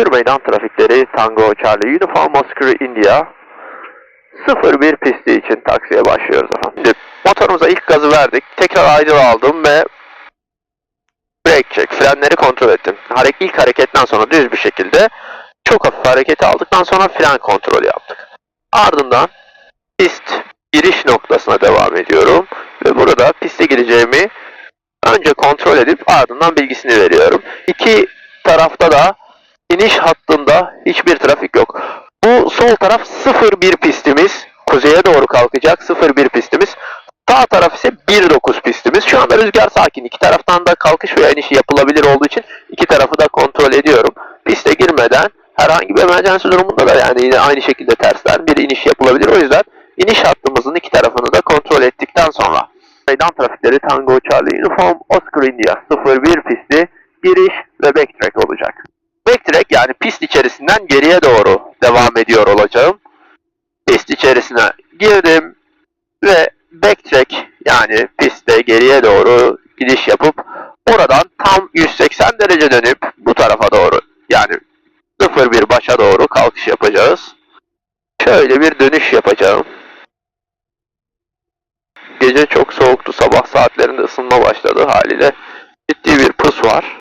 Bir meydan trafikleri Tango Charlie Uniform Oscar India 01 pisti için taksiye başlıyoruz efendim. Şimdi motorumuza ilk gazı verdik. Tekrar aydın aldım ve brake check, frenleri kontrol ettim. Harek, ilk hareketten sonra düz bir şekilde çok hafif hareketi aldıktan sonra fren kontrolü yaptık. Ardından pist giriş noktasına devam ediyorum. Ve burada piste gireceğimi önce kontrol edip ardından bilgisini veriyorum. İki tarafta da iniş hattında hiçbir trafik yok. Bu sol taraf 01 pistimiz. Kuzeye doğru kalkacak 01 pistimiz. Sağ taraf ise 1.9 pistimiz. Şu anda rüzgar sakin. İki taraftan da kalkış veya inişi yapılabilir olduğu için iki tarafı da kontrol ediyorum. Piste girmeden herhangi bir emergency durumunda da yani yine aynı şekilde tersten bir iniş yapılabilir. O yüzden iniş hattımızın iki tarafını da kontrol ettikten sonra meydan trafikleri Tango Charlie Uniform Oscar India 01 pisti giriş ve backtrack olacak. İçerisinden geriye doğru devam ediyor olacağım. Pist içerisine girdim ve backtrack yani pistte geriye doğru gidiş yapıp oradan tam 180 derece dönüp bu tarafa doğru yani 01 başa doğru kalkış yapacağız. Şöyle bir dönüş yapacağım. Gece çok soğuktu. Sabah saatlerinde ısınma başladı haliyle. Ciddi bir pus var.